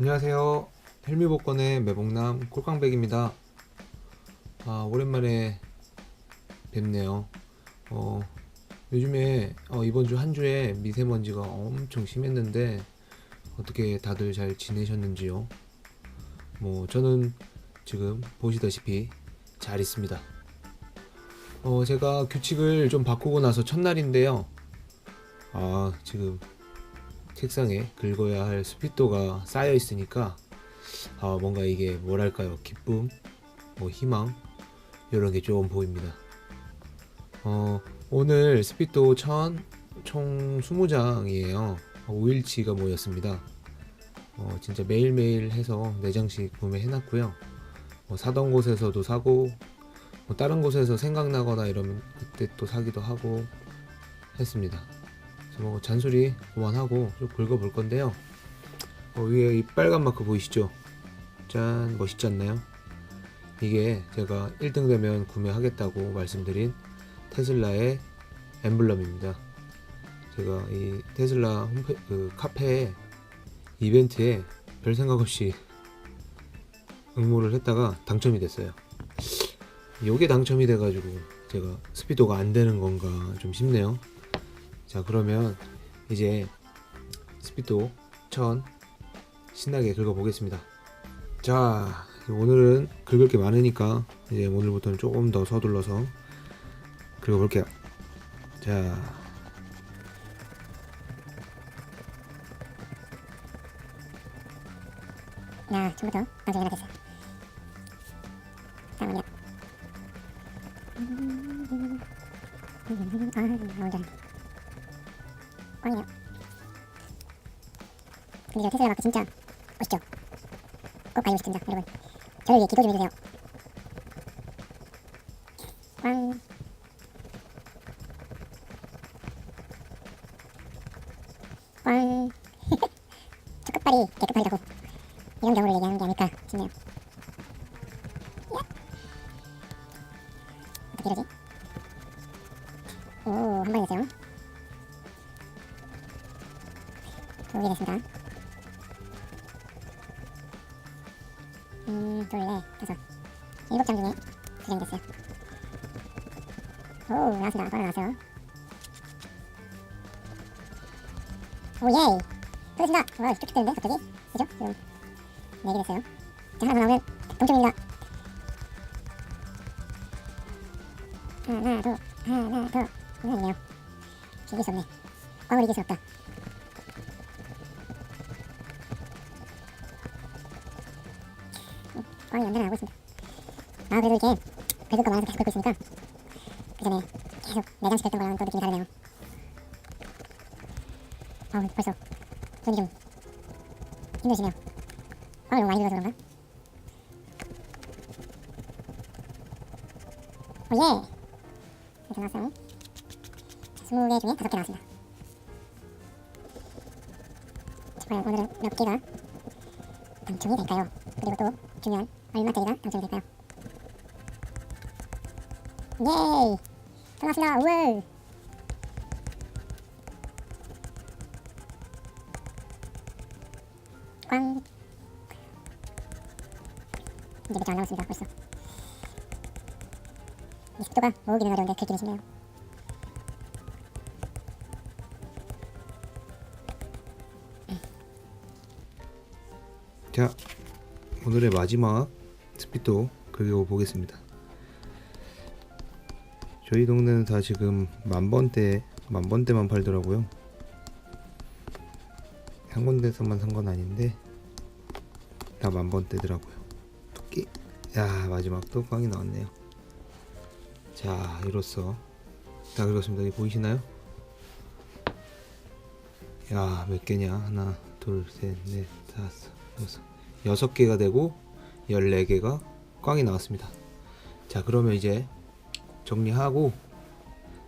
안녕하세요. 헬미복권의 매봉남 꼴깡백입니다. 아, 오랜만에 뵙네요. 어, 요즘에 어, 이번 주 한 주에 미세먼지가 엄청 심했는데 어떻게 다들 잘 지내셨는지요? 뭐 저는 지금 보시다시피 잘 있습니다. 어, 제가 규칙을 좀 바꾸고 나서 첫날인데요. 아, 지금 책상에 긁어야 할 스피도가 쌓여 있으니까 아 뭔가 이게 뭐랄까요? 기쁨? 뭐 희망? 이런 게 좀 보입니다. 어 오늘 스피도 천 총 20장이에요. 5일치가 모였습니다. 어 진짜 매일매일 해서 4장씩 구매해놨고요. 뭐 사던 곳에서도 사고 뭐 다른 곳에서 생각나거나 이러면 그때 또 사기도 하고 했습니다 뭐 잔소리 그만하고 좀 긁어볼 건데요. 어, 위에 이 빨간 마크 보이시죠? 짠 멋있지 않나요? 이게 제가 1등 되면 구매하겠다고 말씀드린 테슬라의 엠블럼입니다. 제가 이 테슬라 홈페 그 카페 이벤트에 별 생각 없이 응모를 했다가 당첨이 됐어요. 요게 당첨이 돼가지고 제가 스피도가 안 되는 건가 좀 싶네요. 자 그러면 이제 스피도 1000 신나게 긁어보겠습니다. 자 오늘은 긁을 게 많으니까 이제 오늘부터는 조금 더 서둘러서 긁어볼게요. 자 야, 방송이 하나 됐어 근데 저 테슬라 마크 진짜 멋있죠? 꼭 알고 싶습니다, 여러분. 저를 위해 기도 좀 해주세요. 꽝. 꽝. 저 끝발이 깨끗하다고 이런 경우를 얘기하는 게 아닐까 싶네요. 야. 어떻게 이러지? 오, 한 번에 됐어요. 두개 됐습니다. 음, 둘, 넷, 다섯. 일곱 장 중에 두 장이 됐어요. 오, 나왔습니다. 바로 나왔어요. 오, 예이! 끝났습니다. 와, 쭉쭉 되는데, 갑자기? 그죠? 지금 네개 됐어요. 자, 하나 더 나오면 동점입니다. 하나, 둘, 하나, 둘. 이건 아니네요. 이길 수 없네. 꽝을 이길 수 없다. 어, 꽝이 연달아 나오고 있습니다. 아, 그래도 이렇게 긁을 거 많아서 계속 긁고 있으니까 그 전에 계속 했던 거랑 또 느낌이 다르네요. 아, 벌써 손이 좀 힘드시네요. 꽝을 너무 많이 들어서 그런가? 오예! 이렇게 나왔어요. 자, 20개 중에 5개 나왔습니다. 자, 과연 오늘은 몇 개가 당첨이 될까요? 그리고 또 중요한 얼마짜리가 당첨이 될까요? 예이! 또 나왔습니다. 우와! 꽝! 이제 몇장 안 남았습니다. 벌써. 이 속도가 모으기는 어려운데 긁기는 쉽네요. 자 오늘의 마지막 스피도 긁어보겠습니다. 저희 동네는 다 지금 만 번대 만 번대만 팔더라고요. 한 군데서만 산 건 아닌데 다 만 번대더라고요. 토끼. 야 마지막 또 꽝이 나왔네요. 자 이로써 다 긁었습니다. 여기 보이시나요? 야 몇 개냐? 하나 둘 셋 넷 다섯 여섯. 여섯 개가 되고 14개가 꽝이 나왔습니다. 자 그러면 이제 정리하고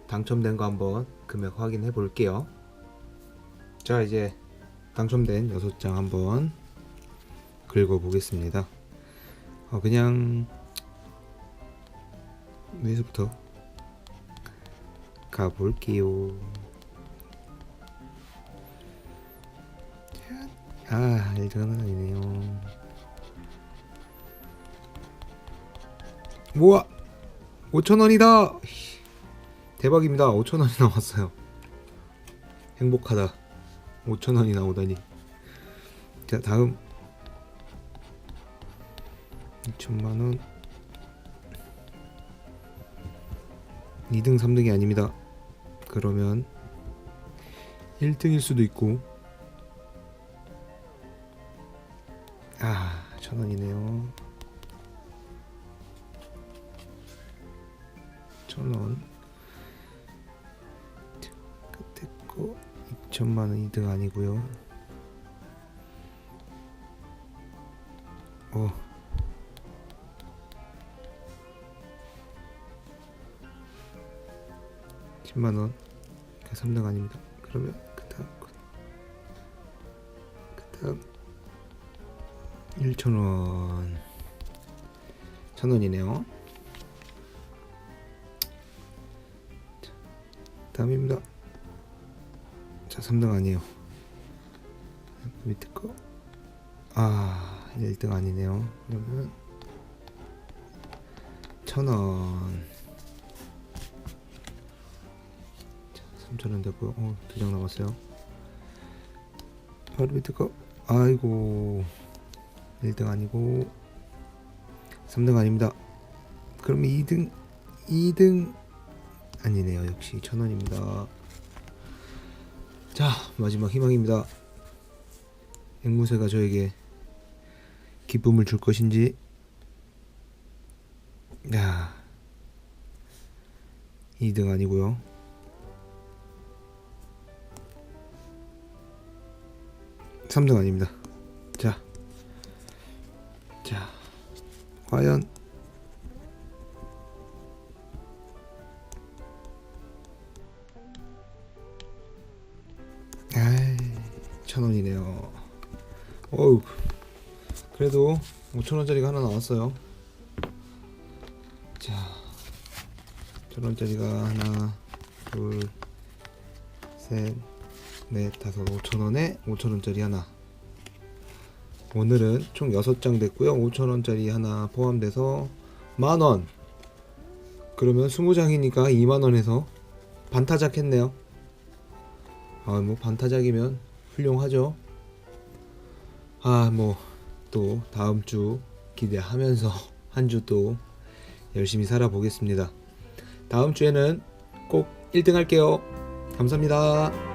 당첨된 거 한번 금액 확인해 볼게요. 자 이제 당첨된 6장 한번 긁어 보겠습니다. 어, 그냥 위에서부터 가볼게요. 아 1등은 아니네요 우와 5천원이다. 대박입니다. 5천원이 나왔어요. 행복하다. 5천원이 나오다니. 자 다음. 2천만원. 2등 3등이 아닙니다. 그러면 1등일 수도 있고. 아 천원이네요 천원. 끝에 거 2천만원 2등 아니고요. 어. 10만원. 3등 아닙니다. 그러면 그 다음 그 다음 1천원. 천원이네요 다음입니다. 자 3등 아니에요. 그 밑에 거 아 1등 아니네요. 그러면 천원. 3천원 됐고요. 어, 두 장 남았어요. 바로 밑에 거. 아이고 1등 아니고 3등 아닙니다. 그럼 2등 2등 아니네요. 역시 천원입니다. 자 마지막 희망입니다. 앵무새가 저에게 기쁨을 줄 것인지. 야 2등 아니고요. 삼등 아닙니다. 자, 자, 과연 5,000원이네요. 어우 그래도 5,000원짜리가 하나 나왔어요. 자 1,000원짜리가 하나 둘셋넷 다섯 5,000원에 5,000원짜리 하나. 오늘은 총 6장 됐고요. 5,000원짜리 하나 포함돼서 만원. 그러면 20장이니까 2만원에서 반타작 했네요. 아뭐 반타작이면 훌륭하죠. 아, 뭐 또 다음 주 기대하면서 한 주 또 열심히 살아보겠습니다. 다음 주에는 꼭 1등 할게요. 감사합니다.